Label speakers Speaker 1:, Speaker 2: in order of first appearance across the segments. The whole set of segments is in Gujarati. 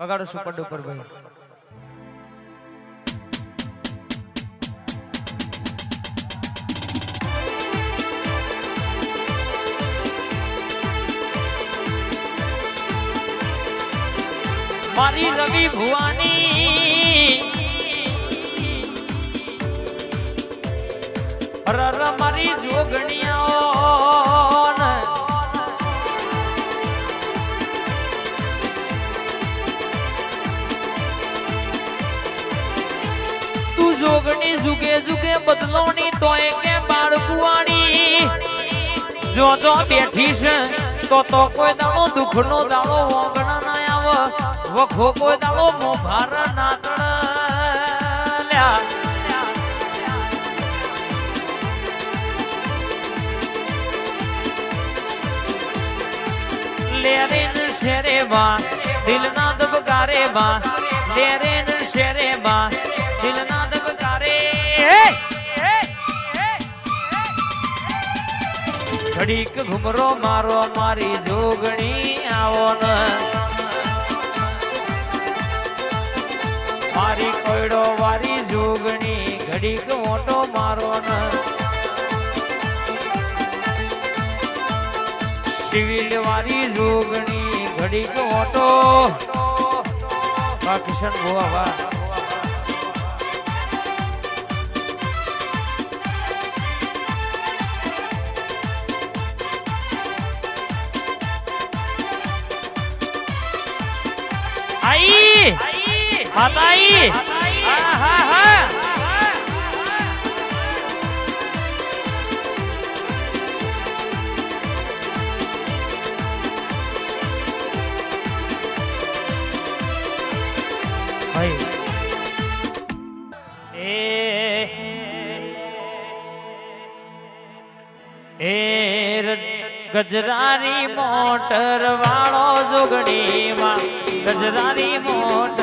Speaker 1: વગાડો સુપર ડુપર ભાઈ. મારી રવિ ભુવાની મારી જોગણિયાઓ. તું જોગણી જુગે જુગે બદલોની તોય કે બાળકુવાણી જો જો બેઠી છે, તો તો કોઈ દાડો દુઃખનો દાડો વગણ ના આવ. વખો કોઈ દાડો મોભાર ના તળલ્યા લેરે ન શેરે બા દિલ ના દબકારે બા લેરે શેરે બા ઘડીક ઘુમરો મારો, મારી જોગણી આવો ન. મારી કોયડો વારી જોગણી ઘડીક મોટો મારો ન. સિવિલ વારી જોગણી ઘડીક મોટો. વાહ કિશન આતાઈ હા ગજરારી મોટર વાળો જોગડીમાં ગજરારી મોટર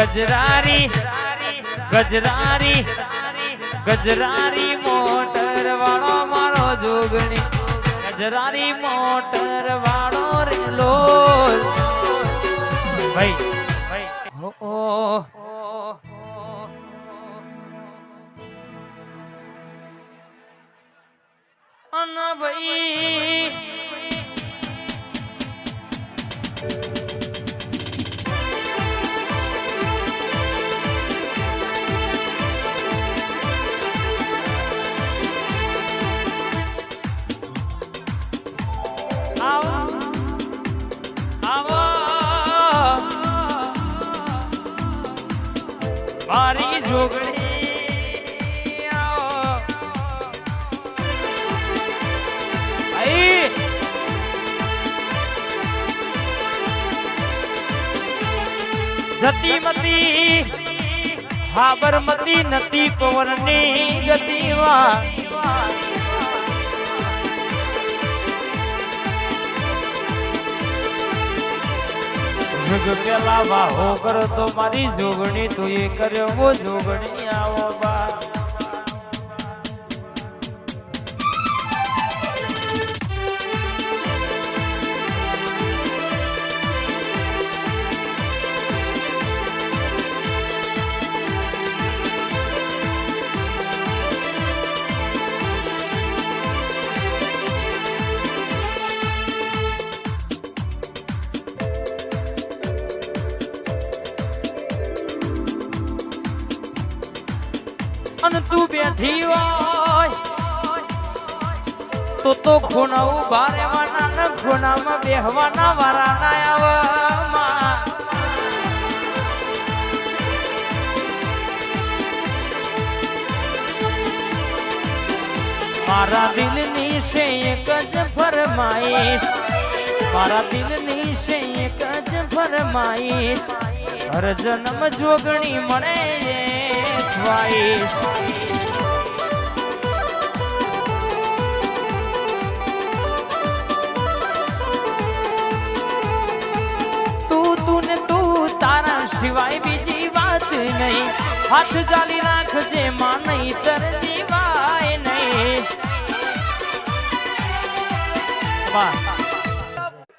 Speaker 1: ગજરારી ગજરારી ગજરારી મોટર વાળો મારો જોગણી, ગજરારી મોટર વાળો રેલો. ભાઈ ભાઈ ઓ અન ભાઈ જતીમતી હાબરમતી નતી પવનની ગતિમાં જગ પેલા વાહો કરો તો મારી જોગણી, તું એ કર્યો જોગણી આવો બા હોય તો તો ખૂણા ઊભા વાના ખૂણામાં બેહવાના વારા ના આવવામાં મારા દિલની છે એક જ ફરમાઈશ. મારા દિલની છે એક જ ફરમાઈશ. હર જન્મ જોગણી મળે ટ્વાઈસ સિવાય બીજી વાત નહીં. હાથ ચાલી રાખજે માં નહીં તર જીવાય નહીં.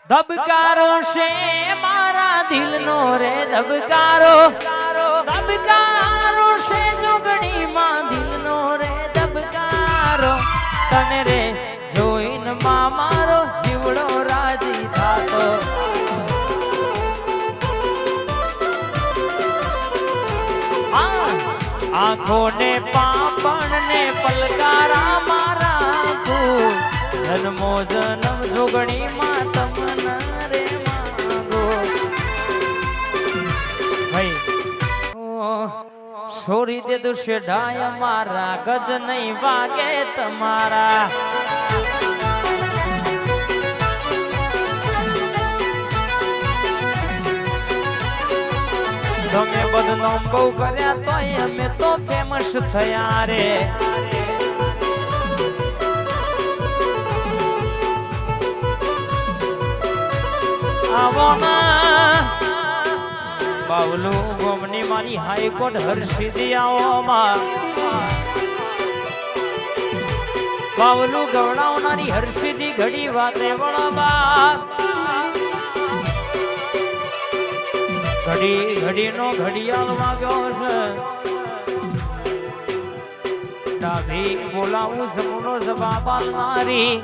Speaker 1: ધબકારો છે મારા દિલનો રે, ધબકારો. ધબકારો છે જોગણી માં દિલનો રે, ધબકારો. તને રે જોઈનમાં મારો આંખો ને પાપણ ને પલકારા મારા જન્મો જન્મ જોગણી માં તમને રે માંગો. ભાઈ છોડી દે તું શેઢાય મારા ગજ નહીં વાગે તમારા. તમે બદનામ બહુ કર્યા તોય અમે તો ફેમસ થયા રે. આવો ના બાવલું ગોમની મારી હાઈકોર્ટ હર્ષિદી આવવામાં બાવલું ગવડાવનારી હર્ષિદી ઘડી વાતે વળબા ઘડી, ઘડીનો ઘડિયાળ વાગ્યો છે. ડાભી બોલાવું સમૂનો જવાબ મારી.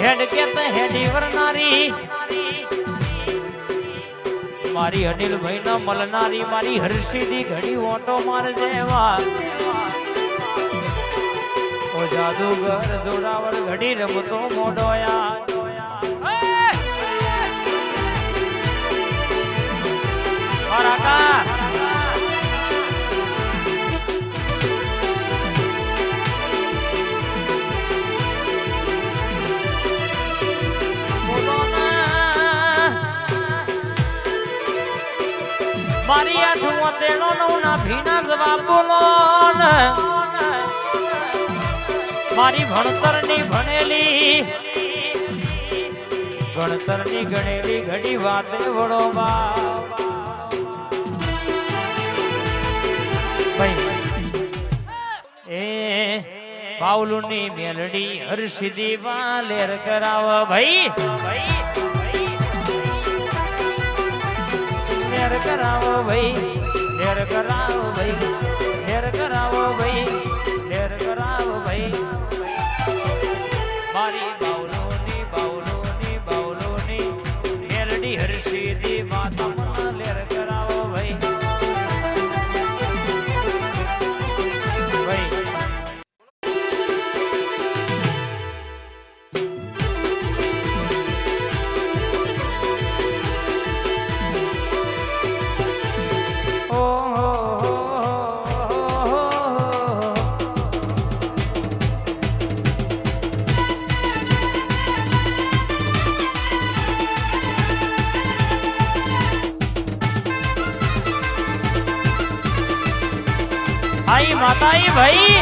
Speaker 1: હેડ કે તે હેડી વરનારી. મારી અનિલ ભાઈ ના મળનારી મારી હર્ષિદી ઘડી ઓટો માર જેવા. ઓ જાદુગર જોરાવર ઘડી રમતો મોડોયા મારા મારી આઠું તેનો નવ ભીના જવાબ બોલો મારી ભણતરની ભણેલી ભણતરની ગણેલી ઘડી વાતે વડો ભાઈ, એ પાવલુની મેલડી હર્ષિદી વાલેર કરાવ. ભાઈ લેર કરાવો ભાઈ ઢેર કરાવો ભાઈ. માતાઈ ભાઈ.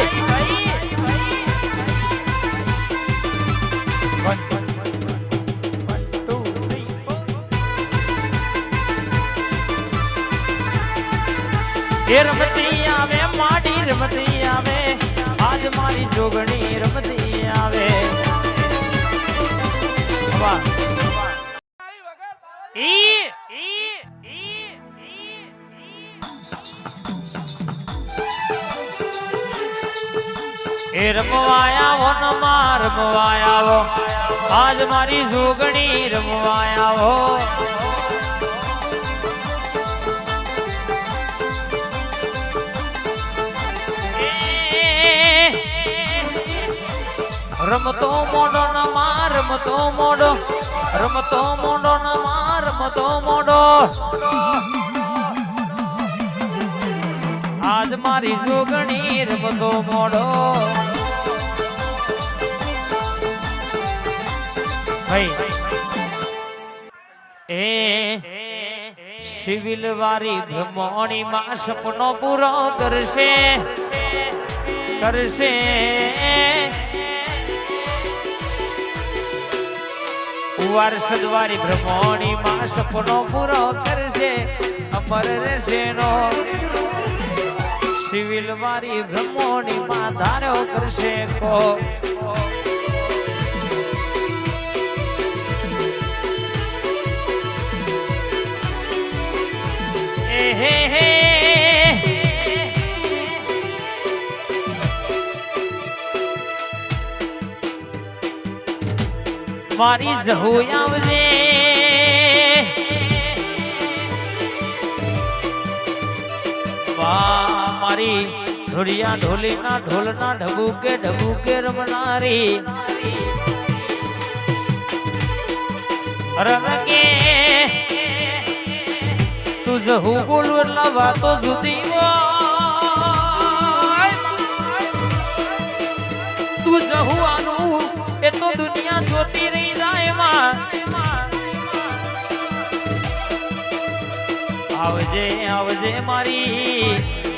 Speaker 1: રમતી આવે માડી રમતી આવે. આજ મારી જોગણી. એ રમવાયા વો નમા રમવાયા વો આજ મારી જોગણી રમવાયા વો રમતો મોડો નમા રમતો મોડો. રમતો મોડો નમા રમતો મોડો. આજ મારી જોગણી રમતો મોડો. એ સિવિલ વાળી બ્રહ્મણી માં સપનો પૂરો કરશે. કરશે. કુવાર સદવારી બ્રહ્મણી માં સપનો પૂરો કરશે. અમર રહેશે નો સિવિલ વારી બ્રહ્મોની માં ધાર્યો કરશે કો. હે હે મારી જહુ આવજે. વાહ. મારી ઢોલિયા ઢોલીના ઢોલના ઢબુકે ઢબુકે રમનારી. રમકે, તું જહું બોલું વાતો જુદી તું જહુ આનું, એ તો દુનિયા જોતી રહી જાય માં આવજે આવજે મારી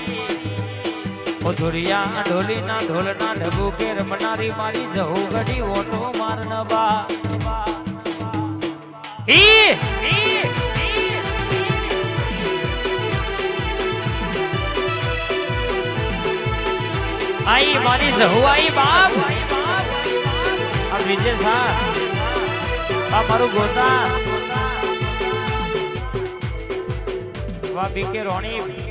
Speaker 1: ઓધુરિયા ઢોલીના ઢોલના ઢબુકે રમનારી મારી જહુ ઘડી ઓટો માર નબા ઈ! ઈ આઈ મારી જહુ, આઈ બાપ! આ વિજય સા આ મારું ગોતા. વા બીકે રોણી.